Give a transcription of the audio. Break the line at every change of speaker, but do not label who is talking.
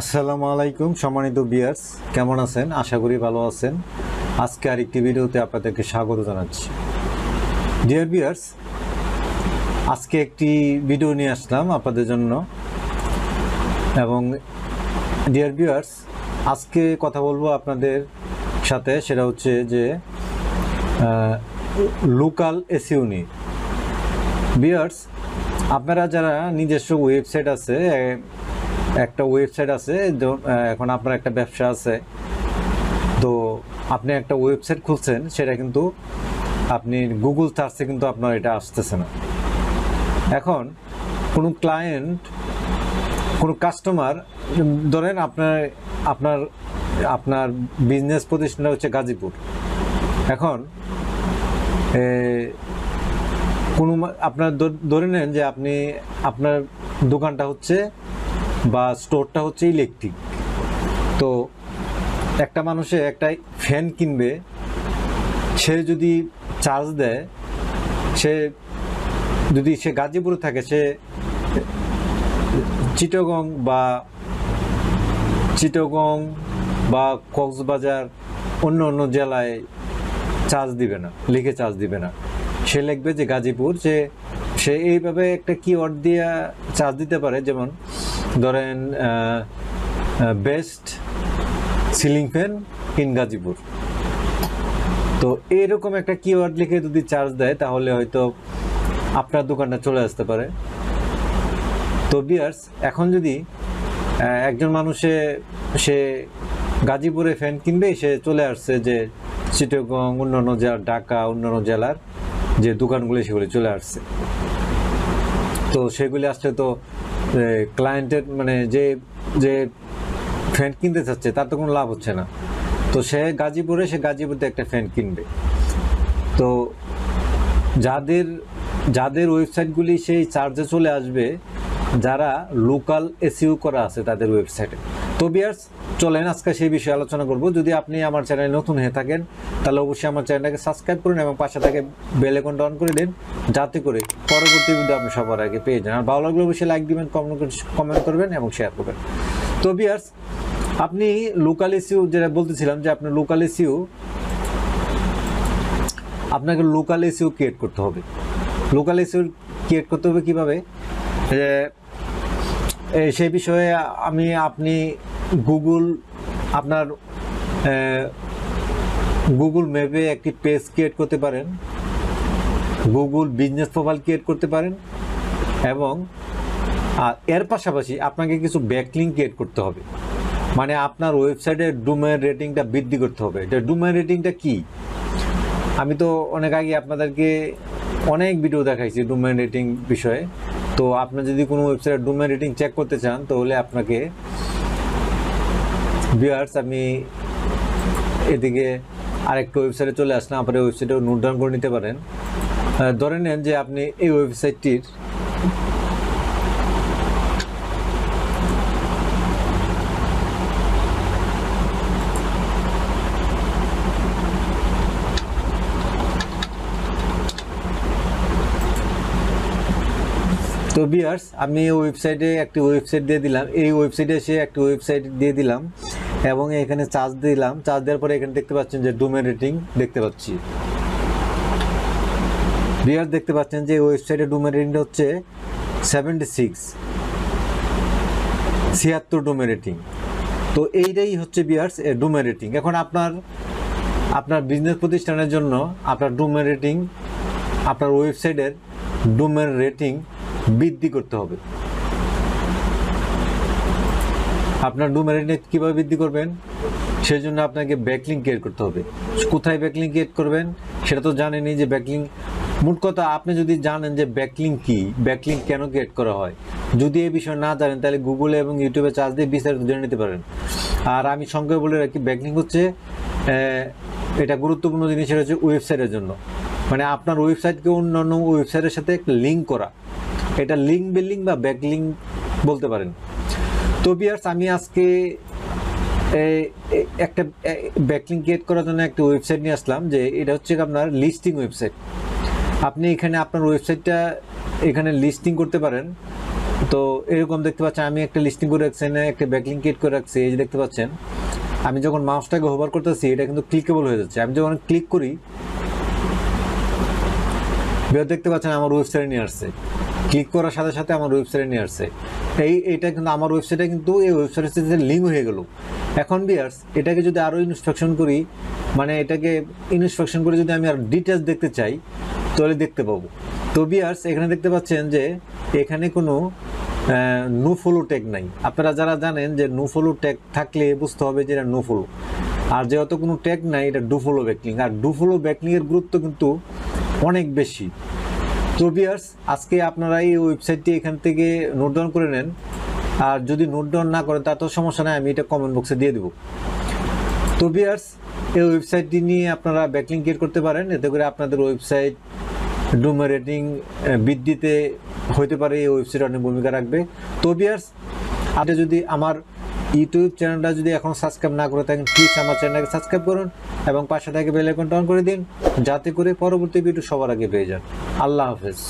আসসালামু আলাইকুম, সম্মানিত বিয়ার্স কেমন আছেন? আশা করি ভালো আছেন। আজকে আরেকটি ভিডিওতে আপনাদেরকে স্বাগত জানাচ্ছি। ডিয়ার বিয়ার্স আজকে একটি ভিডিও নিয়ে আসলাম আপনাদের জন্য। এবং ডিয়ার বিয়ার্স আজকে কথা বলব আপনাদের সাথে, সেটা হচ্ছে যে লোকাল এসিউ নিয়ে। বিয়ার্স আপনারা যারা নিজস্ব ওয়েবসাইট আছে একটা ওয়েবসাইট আছে এখন আপনার একটা ব্যবসা আছে। তো আপনি একটা ওয়েবসাইট খুলছেন, সেটা কিন্তু আপনি গুগল সার্চে কিন্তু আপনার এটা আসতেছে না। এখন কোনো ক্লায়েন্ট কোনো কাস্টমার ধরেন আপনার আপনার আপনার বিজনেস প্রতিষ্ঠানটা হচ্ছে গাজীপুর। এখন কোনো আপনার ধরে নেন যে আপনি, আপনার দোকানটা হচ্ছে বা স্টোরটা হচ্ছে ইলেকট্রিক। তো একটা মানুষে একটা ফ্যান কিনবে, সে যদি চার্জ দেয়, সে যদি সে গাজীপুরে থাকে, সে চিটগং বা চিটগং বা কক্সবাজার অন্য অন্য জেলায় চার্জ দিবে না, লিখে চার্জ দিবে না। সে লিখবে যে গাজীপুর যে সে এইভাবে একটা কিওয়ার্ড দিয়ে চার্জ দিতে পারে, যেমন ধরেন best ceiling fan in Gazipur. তো এরকম একটা কিওয়ার্ড লিখে যদি চার্জ দেয়, তাহলে হয়তো আপনার দোকানটা চলে আসতে পারে। তো বিয়ার্স, এখন যদি একজন মানুষে, সে গাজীপুরে ফ্যান কিনবে, সে চলে আসছে যে চিটগং, অন্যান্য জেলা ঢাকা, অন্যান্য জেলার যে দোকানগুলি, সেগুলি চলে আসছে। তো সেগুলি আসলে তো ক্লায়েন্টের মানে যে যে ফ্যান কিনতে চাচ্ছে, তার তো কোনো লাভ হচ্ছে না। তো সে গাজীপুরে, সে গাজীপুরতে একটা ফ্যান কিনবে। তো যাদের যাদের ওয়েবসাইটগুলি সেই চার্জে চলে আসবে, যারা লোকাল এসিউ করা আছে তাদের ওয়েবসাইটে তো বিয়ার্স, চলেন আজকে সেই বিষয়ে আলোচনা করব। যদি আপনি আমার চ্যানেলে নতুন হয়ে থাকেন, তাহলে অবশ্যই আমার চ্যানেলটাকে সাবস্ক্রাইব করুন এবং পাশে থেকে বেল আইকনটা অন করে দিন, যাতে করে পরবর্তী ভিডিও আপনি সবার আগে পেয়ে যান। আর ভালো লাগলে অবশ্যই লাইক দিবেন কমেন্ট করবেন এবং শেয়ার করবেন। তো বিয়ার্স, আপনি লোকাল এসইউ যেটা বলতেছিলাম যে আপনি লোকাল এসইউ আপনাকে লোকাল এসিও ক্রিয়েট করতে হবে। লোকাল এসিও ক্রিয়েট করতে হবে কীভাবে? সেই বিষয়ে আমি, আপনি গুগল আপনার গুগল ম্যাপে একটি পেজ ক্রিয়েট করতে পারেন। গুগল বিজনেস প্রোফাইল ক্রিয়েট করতে পারেন এবং আর এর পাশাপাশি আপনাকে কিছু ব্যাকলিং ক্রিয়েট করতে হবে। মানে আপনার ওয়েবসাইটের ডোমেন রেটিংটা বৃদ্ধি করতে হবে। এটা ডোমেন রেটিংটা কি? আমি তো অনেক আগে আপনাদেরকে অনেক ভিডিও দেখাইছি ডোমেন রেটিং বিষয়ে। তো আপনি যদি কোনো ওয়েবসাইটের ডোমেন রেটিং চেক করতে চান, তাহলে আপনাকে বিয়ার্স আমি এদিকে আরেকটা ওয়েবসাইটে চলে আসলাম। আপনার ওয়েবসাইটে নোট ডাউন করে নিতে পারেন। ধরে নেন যে আপনি এই ওয়েবসাইটটির তো বিয়ার্স আমি ওয়েবসাইটে একটি ওয়েবসাইট দিয়ে দিলাম। এই ওয়েবসাইটে এসে একটি ওয়েবসাইট দিয়ে দিলাম এবং এখানে চার্জ দিলাম। চার্জ দেওয়ার পরে এখানে দেখতে পাচ্ছেন যে ডোমেন রেটিং দেখতে পাচ্ছি। বিয়ার্স দেখতে পাচ্ছেন যে ওয়েবসাইটে ডোমেন রেটিংটা হচ্ছে সেভেন্টি সিক্স ছিয়াত্তর ডোমেন রেটিং তো এইটাই হচ্ছে বিয়ার্স ডোমেন রেটিং এখন আপনার আপনার বিজনেস প্রতিষ্ঠানের জন্য আপনার ডোমেন রেটিং আপনার ওয়েবসাইটের ডোমেন রেটিং বৃদ্ধি করতে হবে। আপনার ডোমেন রেটিং কীভাবে বৃদ্ধি করবেন? সেই জন্য আপনাকে ব্যাকলিং ক্রিয়েট করতে হবে। কোথায় ব্যাকলিং ক্রিয়েট করবেন? সেটা তো জানেনই যে ব্যাকলিং মোট কথা, আপনি যদি জানেন যে ব্যাকলিং কি ব্যাকলিং কেন ক্রিয়েট করা হয়, যদি এই বিষয়ে না জানেন, তাহলে গুগলে এবং ইউটিউবে চার্জ দিয়ে বিস্তারিত জেনে নিতে পারেন। আর আমি সঙ্গে বলে রাখি ব্যাকলিং হচ্ছে এটা গুরুত্বপূর্ণ জিনিস হচ্ছে ওয়েবসাইটের জন্য। মানে আপনার ওয়েবসাইটকে অন্যান্য ওয়েবসাইটের সাথে লিঙ্ক করা। এটা লিঙ্ক বিল্ডিং বা ব্যাকলিং বলতে পারেন। তো বিয়ার্স আমি আজকে একটা ব্যাকলিং ক্রিয়েট করার জন্য একটা ওয়েবসাইট নিয়ে আসলাম যে এটা হচ্ছে আপনার লিস্টিং ওয়েবসাইট আপনি এখানে আপনার ওয়েবসাইটটা এখানে লিস্টিং করতে পারেন। তো এরকম দেখতে পাচ্ছেন, আমি একটা লিস্টিং করে রাখছি, এখানে একটা ব্যাকলিং ক্রিয়েট করে রাখছি, এই যে দেখতে পাচ্ছেন, আমি যখন মাউসটাকে হোভার করতেছি, এটা কিন্তু ক্লিকেবল হয়ে যাচ্ছে। আমি যখন ক্লিক করি দেখতে পাচ্ছেন আমার ওয়েবসাইটে নিয়ে আসছে। ক্লিক করার সাথে সাথে আমার ওয়েবসাইটে নিয়ে আসছে। এই এটা কিন্তু আমার ওয়েবসাইটে কিন্তু এই ওয়েবসাইটের সাথে লিঙ্ক হয়ে গেল। এখন বিয়ার্স এটাকে যদি আরও ইনস্ট্রাকশন করি মানে এটাকে ইনস্ট্রাকশন করে যদি আমি আর ডিটেলস দেখতে চাই, তাহলে দেখতে পাবো। তো বিয়ার্স এখানে দেখতে পাচ্ছেন যে এখানে কোনো নো ফলো ট্যাগ নাই। আপনারা যারা জানেন যে নো ফলো ট্যাগ থাকলে বুঝতে হবে যে এটা নো ফলো আর যেহেতু কোনো ট্যাগ নাই, এটা ডু ফলো ব্যাকলিং আর ডু ফলো ব্যাকলিং গুরুত্ব কিন্তু অনেক বেশি। তো বিয়ার্স আজকে আপনারা এই ওয়েবসাইটটি এখান থেকে নোট ডাউন করে নেন। আর যদি নোট ডাউন না করেন, তা তো সমস্যা নাই, আমি এটা কমেন্ট বক্সে দিয়ে দেবো। তো বিয়ার্স এই ওয়েবসাইটটি নিয়ে আপনারা ব্যাকলিং ক্রিয়েট করতে পারেন, এতে করে আপনাদের ওয়েবসাইট ডুমে রেটিং বৃদ্ধিতে হতে পারে, এই ওয়েবসাইট অনেক ভূমিকা রাখবে। তো বিয়ার্স আপনি যদি আমার ইউটিউব চ্যানেলটা যদি এখন সাবস্ক্রাইব না করে থাকেন প্লিজ আমার চ্যানেলটাকে সাবস্ক্রাইব করুন এবং পাশে থেকে বেল আইকনটা অন করে দিন, যাতে করে পরবর্তী ভিডিও সবার আগে পেয়ে যান। আল্লাহ হাফেজ।